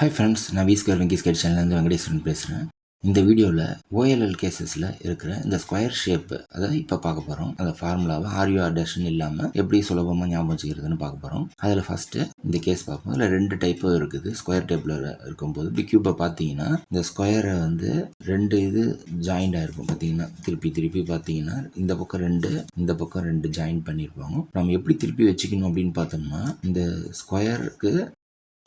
Hi friends நான் வீஸ்கர் வெங்கிஸ் ஸ்கேட் சேனல்லேருந்து வெங்கடேஸ்வரன் பேசுகிறேன். இந்த வீடியோவில் ஓஎல்எல் கேசஸில் இருக்கிற இந்த ஸ்கொயர் ஷேப்பு அதை இப்போ பார்க்க போகிறோம் அந்த ஃபார்முலாவை ஆர்யூஆர் அடேஷன் இல்லாமல் எப்படி சுலபமாக ஞாபகம் வச்சுக்கிறதுன்னு பார்க்க போகிறோம் அதில் ஃபஸ்ட்டு இந்த கேஸ் பார்ப்போம். அதில் ரெண்டு டைப்பும் இருக்குது. ஸ்கொயர் டைப்பில் இருக்கும்போது இப்படி க்யூப்பை பார்த்தீங்கன்னா இந்த ஸ்கொயரை வந்து ரெண்டு இது ஜாயிண்டாக இருக்கும் பார்த்தீங்கன்னா. திருப்பி திருப்பி பார்த்தீங்கன்னா இந்த பக்கம் ரெண்டு இந்த பக்கம் ரெண்டு ஜாயின் பண்ணியிருப்பாங்க. நம்ம எப்படி திருப்பி வச்சுக்கணும் அப்படின்னு பார்த்தோம்னா இந்த ஸ்கொயருக்கு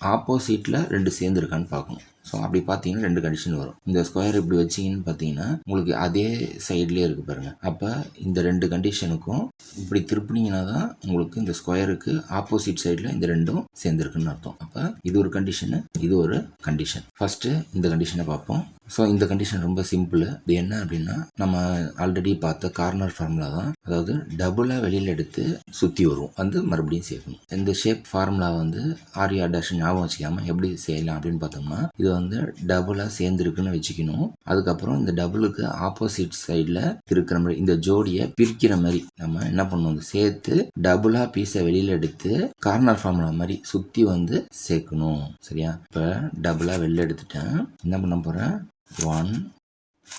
ஆப்போசிட்டில் ரெண்டு சேர்ந்துருக்கான்னு பார்க்கணும். ஸோ அப்படி பார்த்தீங்கன்னா ரெண்டு கண்டிஷன் வரும். இந்த ஸ்கொயர் இப்படி வச்சிங்கன்னு பார்த்தீங்கன்னா உங்களுக்கு அதே சைட்லேயே இருக்குது பாருங்கள் அப்போ இந்த ரெண்டு கண்டிஷனுக்கும் இப்படி திருப்பினீங்கன்னா தான் உங்களுக்கு இந்த ஸ்கொயருக்கு ஆப்போசிட் சைடில் இந்த ரெண்டும் சேர்ந்துருக்குன்னு அர்த்தம். அப்போ இது ஒரு கண்டிஷனு இது ஒரு கண்டிஷன் ஃபஸ்ட்டு இந்த கண்டிஷனை பார்ப்போம். ஸோ இந்த கண்டிஷன் ரொம்ப சிம்பிள் இது என்ன அப்படின்னா நம்ம ஆல்ரெடி பார்த்த கார்னர் ஃபார்முலா தான். அதாவது டபுளாக வெளியில் எடுத்து சுற்றி வரும். வந்து மறுபடியும் சேர்க்கணும். இந்த ஷேப் ஃபார்முலா வந்து ஆர்யா டேஷ் ஞாபகம் வச்சுக்காமல் எப்படி செய்யலாம் அப்படின்னு பார்த்தோம்னா இது வந்து டபுளாக சேர்ந்துருக்குன்னு வச்சுக்கணும். அதுக்கப்புறம் இந்த டபுளுக்கு ஆப்போசிட் சைடில் இருக்கிற மாதிரி இந்த ஜோடியை பிரிக்கிற மாதிரி நம்ம என்ன பண்ணணும் சேர்த்து டபுளாக பீஸை வெளியில் எடுத்து கார்னர் ஃபார்முலா மாதிரி சுற்றி வந்து சேர்க்கணும். சரியா? இப்போ டபுளாக வெளில எடுத்துட்டேன். என்ன பண்ண போகிறேன் ஒன்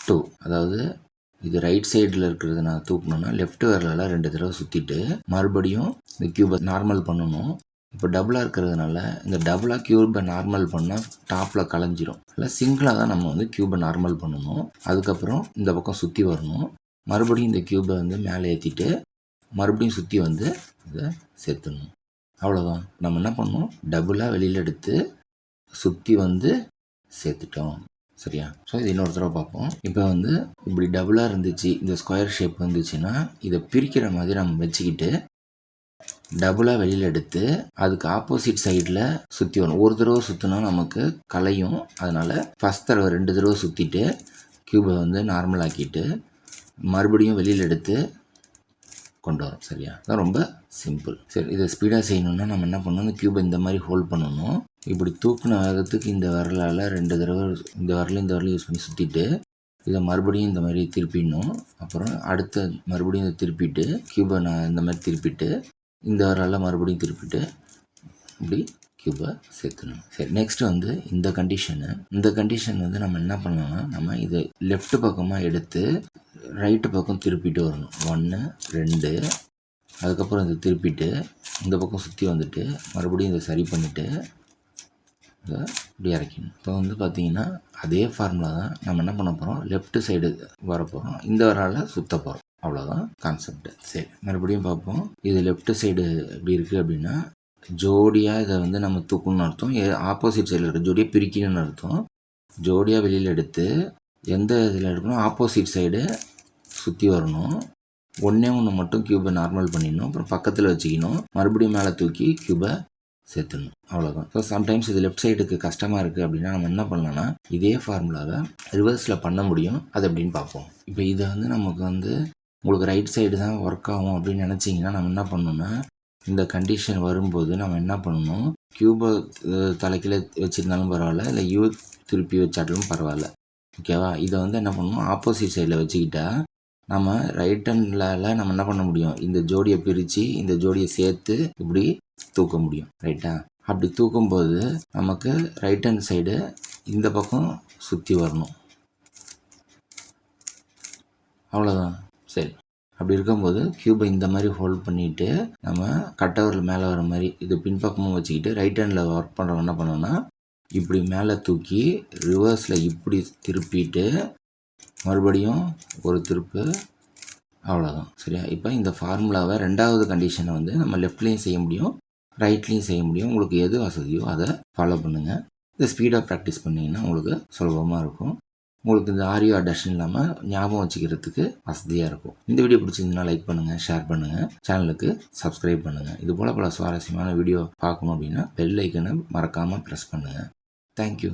டூ அதாவது இது ரைட் சைடில் இருக்கிறத நான் தூக்கணும்னா லெஃப்ட் விரலால் ரெண்டு தடவை சுற்றிட்டு மறுபடியும் இந்த கியூபை நார்மல் பண்ணணும். இப்போ டபுளாக இருக்கிறதுனால இந்த டபுளாக கியூபை நார்மல் பண்ணால் டாப்பில் கலைஞ்சிரும். இல்லை சிங்கிளாக தான் நம்ம வந்து கியூபை நார்மல் பண்ணணும். அதுக்கப்புறம் இந்த பக்கம் சுற்றி வரணும். மறுபடியும் இந்த கியூபை வந்து மேலே ஏற்றிட்டு மறுபடியும் சுற்றி வந்து இதை சேர்த்துடணும். அவ்வளோதான் நம்ம என்ன பண்ணோம் டபுளாக வெளியில் எடுத்து சுற்றி வந்து சேர்த்துட்டோம். சரியா? ஸோ இது இன்னொரு தடவை பார்ப்போம். இப்போ வந்து இப்படி டபுளாக இருந்துச்சு இந்த ஸ்கொயர் ஷேப் இருந்துச்சுன்னா இதை பிரிக்கிற மாதிரி நம்ம வச்சுக்கிட்டு டபுளாக வெளியில் எடுத்து அதுக்கு ஆப்போசிட் சைடில் சுற்றி வரணும் ஒரு தடவை சுற்றினா நமக்கு கலையும் அதனால் ஃபஸ்ட் தடவை ரெண்டு தடவை சுற்றிட்டு க்யூபை வந்து நார்மல் ஆக்கிட்டு மறுபடியும் வெளியில் எடுத்து கொண்டு வரோம். சரியா? அதான் ரொம்ப சிம்பிள் சரி இதை ஸ்பீடாக செய்யணும்னா நம்ம என்ன பண்ணணும்? இந்த க்யூபை இந்த மாதிரி ஹோல்ட் பண்ணணும். இப்படி தூக்குன வேகத்துக்கு இந்த விரலால் ரெண்டு தடவை இந்த விரலையும் இந்த விரலையும் யூஸ் பண்ணி சுற்றிட்டு இதை மறுபடியும் இந்த மாதிரி திருப்பிடணும். அப்புறம் அடுத்த மறுபடியும் இதை திருப்பிட்டு க்யூபை நான் இந்த மாதிரி திருப்பிட்டு இந்த விரலால் மறுபடியும் திருப்பிட்டு இப்படி கியூபை சேர்த்துணும் சரி நெக்ஸ்ட் வந்து இந்த கண்டிஷனு இந்த கண்டிஷன் வந்து நம்ம என்ன பண்ணலாம்னா நம்ம இதை லெஃப்ட் பக்கமாக எடுத்து ரைட்டு பக்கம் திருப்பிட்டு வரணும். ஒன்று ரெண்டு அதுக்கப்புறம் இதை திருப்பிட்டு இந்த பக்கம் சுற்றி வந்துட்டு மறுபடியும் இதை சரி பண்ணிவிட்டு இதை இப்படி இறக்கணும் இப்போ வந்து பார்த்தீங்கன்னா அதே ஃபார்முலா தான் நம்ம என்ன பண்ண போகிறோம் லெஃப்ட் சைடு வர போகிறோம் இந்த வரால சுற்ற போகிறோம் அவ்வளோதான் கான்செப்ட் சரி மறுபடியும் பார்ப்போம். இது லெஃப்ட் சைடு எப்படி இருக்குது அப்படின்னா ஜோடியாக இதை வந்து நம்ம தூக்கணும்னு அர்த்தம். ஆப்போசிட் சைடில் இருக்க. ஜோடியை பிரிக்கணும்னு அர்த்தம். ஜோடியாக வெளியில் எடுத்து எந்த இதில் எடுக்கணும் ஆப்போசிட் சைடு சுற்றி வரணும். ஒன்றே ஒன்று மட்டும் க்யூபை நார்மல் பண்ணிடணும். அப்புறம் பக்கத்தில் வச்சுக்கணும். மறுபடியும் மேலே தூக்கி க்யூபை சேர்த்துடணும். அவ்வளோதான் ஸோ சம்டைம்ஸ் இது லெஃப்ட் சைடுக்கு கஷ்டமாக இருக்குது அப்படின்னா நம்ம என்ன பண்ணலாம்னா இதே ஃபார்முலாவை ரிவர்ஸில் பண்ண முடியும். அது அப்படின்னு பார்ப்போம். இப்போ இதை வந்து நமக்கு வந்து உங்களுக்கு ரைட் சைடு தான் ஒர்க் ஆகும் அப்படின்னு நினச்சிங்கன்னா நம்ம என்ன பண்ணணும்னா இந்த கண்டிஷன் வரும்போது நம்ம என்ன பண்ணணும்? க்யூபை தலைக்கீழ வச்சுருந்தாலும் பரவாயில்ல இல்லை யூ திருப்பி வச்சாட்டாலும் பரவாயில்ல. ஓகேவா இதை வந்து என்ன பண்ணணும்? ஆப்போசிட் சைடில் வச்சுக்கிட்டா நம்ம ரைட் ஹேண்டில் நம்ம என்ன பண்ண முடியும்? இந்த ஜோடியை பிரித்து இந்த ஜோடியை சேர்த்து இப்படி தூக்க முடியும். ரைட்டா அப்படி தூக்கும்போது நமக்கு ரைட் ஹேண்ட் சைடு இந்த பக்கம் சுற்றி வரணும். அவ்வளோதான் சரி. அப்படி இருக்கும்போது க்யூபை இந்த மாதிரி ஹோல்ட் பண்ணிவிட்டு நம்ம கட்டவரில் மேலே வர மாதிரி இது பின்பக்கமும் வச்சுக்கிட்டு ரைட் ஹேண்டில் ஒர்க் பண்ணுறவங்க என்ன பண்ணோன்னா இப்படி மேலே தூக்கி ரிவர்ஸில் இப்படி திருப்பிட்டு மறுபடியும் ஒரு திருப்பு அவ்வளோதான் சரியா? இப்போ இந்த ஃபார்முலாவை ரெண்டாவது கண்டிஷனை வந்து நம்ம லெஃப்ட்லேயும் செய்ய முடியும் ரைட்லேயும் செய்ய முடியும். உங்களுக்கு எது வசதியோ அதை ஃபாலோ பண்ணுங்கள் இதை ஸ்பீடாக ப்ராக்டிஸ் பண்ணிங்கன்னா உங்களுக்கு சுலபமாக இருக்கும். உங்களுக்கு இந்த ஆரியோ அடஷன் இல்லாமல் ஞாபகம் வச்சுக்கிறதுக்கு வசதியாக இருக்கும். இந்த வீடியோ பிடிச்சிருந்ததுன்னா லைக் பண்ணுங்கள் ஷேர் பண்ணுங்கள் சேனலுக்கு சப்ஸ்கிரைப் பண்ணுங்கள் இது போல் பல சுவாரஸ்யமான வீடியோ பார்க்கணும் அப்படின்னா பெல் ஐக்கனை மறக்காமல் ப்ரெஸ் பண்ணுங்கள் தேங்க்யூ